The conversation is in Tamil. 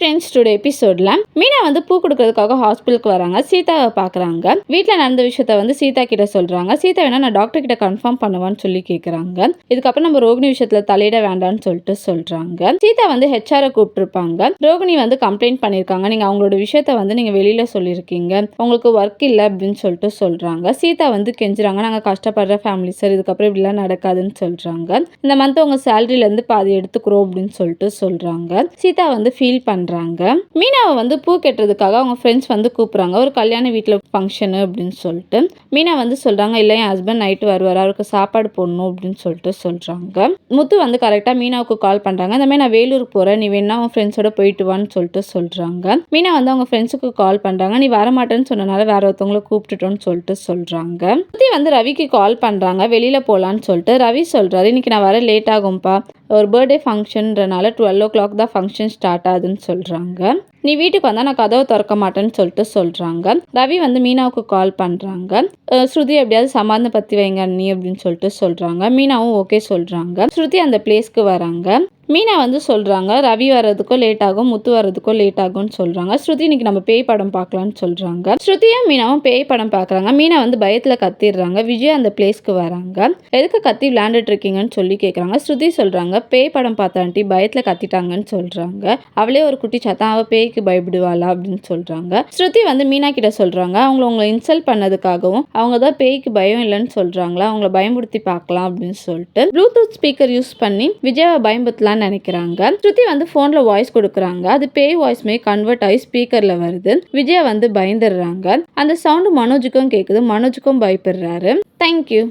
ஃப்ரெண்ட்ஸ் டுடே எபிசோட்ல மீனா வந்து பூ கொடுக்கறதுக்காக ஹாஸ்பிட்டலுக்கு வராங்க. சீதாவை பார்க்குறாங்க. வீட்டில் நடந்த விஷயத்த வந்து சீதா கிட்ட சொல்றாங்க. சீதா வேணா நான் டாக்டர் கிட்ட கன்ஃபார்ம் பண்ணுவான்னு சொல்லி கேட்குறாங்க இதுக்கப்புறம் நம்ம ரோகிணி விஷயத்துல தலையிட வேண்டாம்னு சொல்லிட்டு சொல்றாங்க. சீதா வந்து ஹெச்ஆரை கூப்பிட்டுருப்பாங்க. ரோகிணி வந்து கம்ப்ளைண்ட் பண்ணியிருக்காங்க நீங்க அவங்களோட விஷயத்த வந்து நீங்க வெளியில சொல்லியிருக்கீங்க. உங்களுக்கு ஒர்க் இல்லை அப்படின்னு சொல்லிட்டு சொல்றாங்க. சீதா வந்து கெஞ்சுறாங்க. நாங்கள் கஷ்டப்படுற ஃபேமிலி சார் இதுக்கப்புறம் இப்படிலாம் நடக்காதுன்னு சொல்றாங்க. இந்த மந்த் உங்க சேலரியில இருந்து பாதி எடுத்துக்கிறோம் அப்படின்னு சொல்லிட்டு சொல்றாங்க. சீதா வந்து ஃபீல் பண்ணுறாங்க மீனாவை வந்து பூ கட்டுறதுக்காக அவங்க ஃப்ரெண்ட்ஸ் வந்து கூப்பிட்றாங்க. ஒரு கல்யாண வீட்டில் ஃபங்க்ஷனு அப்படின்னு சொல்லிட்டு. மீனா வந்து சொல்கிறாங்க இல்லை என் ஹஸ்பண்ட் நைட்டு வருவார். அவருக்கு சாப்பாடு போடணும் அப்படின்னு சொல்லிட்டு சொல்கிறாங்க முத்து வந்து கரெக்டாக மீனாவுக்கு கால் பண்ணுறாங்க இந்த மாதிரி நான் வேலூர் போகிறேன் நீ வேணா அவன் ஃப்ரெண்ட்ஸோட போயிட்டு வான்னு சொல்லிட்டு சொல்கிறாங்க மீனா வந்து அவங்க ஃப்ரெண்ட்ஸுக்கு கால் பண்ணுறாங்க நீ வரமாட்டேன்னு சொன்னனால வேற ஒருத்தவங்களை கூப்பிட்டுட்டோன்னு சொல்லிட்டு சொல்கிறாங்க முத்தி வந்து ரவிக்கு கால் பண்ணுறாங்க வெளியில் போகலான்னு சொல்லிட்டு. ரவி சொல்கிறாரு இன்னைக்கு நான் வர லேட் ஆகும்ப்பா. ஒரு பர்த்டே ஃபங்க்ஷன்றனால டுவெல் ஓ கிளாக் தான் ஃபங்க்ஷன் ஸ்டார்ட் ஆகுதுன்னு சொல்கிறாங்க நீ வீட்டுக்கு வந்தால் நான் கதவை திறக்க மாட்டேன்னு சொல்லிட்டு சொல்கிறாங்க ரவி வந்து மீனாவுக்கு கால் பண்ணுறாங்க ஸ்ருதி எப்படியாவது சமாதானம் பற்றி வைங்க நீ அப்படின்னு சொல்லிட்டு சொல்கிறாங்க மீனாவும் ஓகே சொல்கிறாங்க ஸ்ருதி அந்த பிளேஸ்க்கு வராங்க. மீனா வந்து சொல்கிறாங்க ரவி வர்றதுக்கோ லேட் ஆகும் முத்து வர்றதுக்கோ லேட் ஆகும்னு சொல்கிறாங்க ஸ்ருதி இன்னைக்கு நம்ம பேய் படம் பார்க்கலான்னு சொல்கிறாங்க ஸ்ருதியும் மீனாவும் பேய் படம் பார்க்குறாங்க. மீனா வந்து பயத்தில் கத்திடுறாங்க. விஜய் அந்த பிளேஸ்க்கு வராங்க. எதுக்கு கத்தி விளையாண்டுட்டு இருக்கீங்கன்னு சொல்லி கேட்குறாங்க ஸ்ருதி சொல்கிறாங்க பேய் படம் பார்த்தாண்டி பயத்தில் கத்திட்டாங்கன்னு சொல்கிறாங்க அவளே ஒரு குட்டி சத்தம் அவள் பேய்க்கு பயப்படுவாளா அப்படின்னு சொல்கிறாங்க ஸ்ருதி வந்து மீனா கிட்ட சொல்கிறாங்க அவங்கள உங்களை இன்சல்ட் பண்ணதுக்காகவும் அவங்க தான் பேய்க்கு பயம் இல்லைன்னு சொல்கிறாங்களா அவங்கள பயமுறுத்தி பார்க்கலாம் அப்படின்னு சொல்லிட்டு. ப்ளூடூத் ஸ்பீக்கர் யூஸ் பண்ணி விஜயாவை பயம்புத்தலான்னு நினைக்கிறாங்க. ஸ்ருதி வந்து ஃபோனில் வாய்ஸ் கொடுக்குறாங்க. அது பேய் வாய்ஸ் கன்வெர்ட் ஆகி ஸ்பீக்கரில் வருது. விஜயா வந்து பயந்துடுறாங்க. அந்த சவுண்டு மனோஜுக்கும் கேட்குது மனோஜுக்கும் பயப்படுறாரு. தேங்க்யூ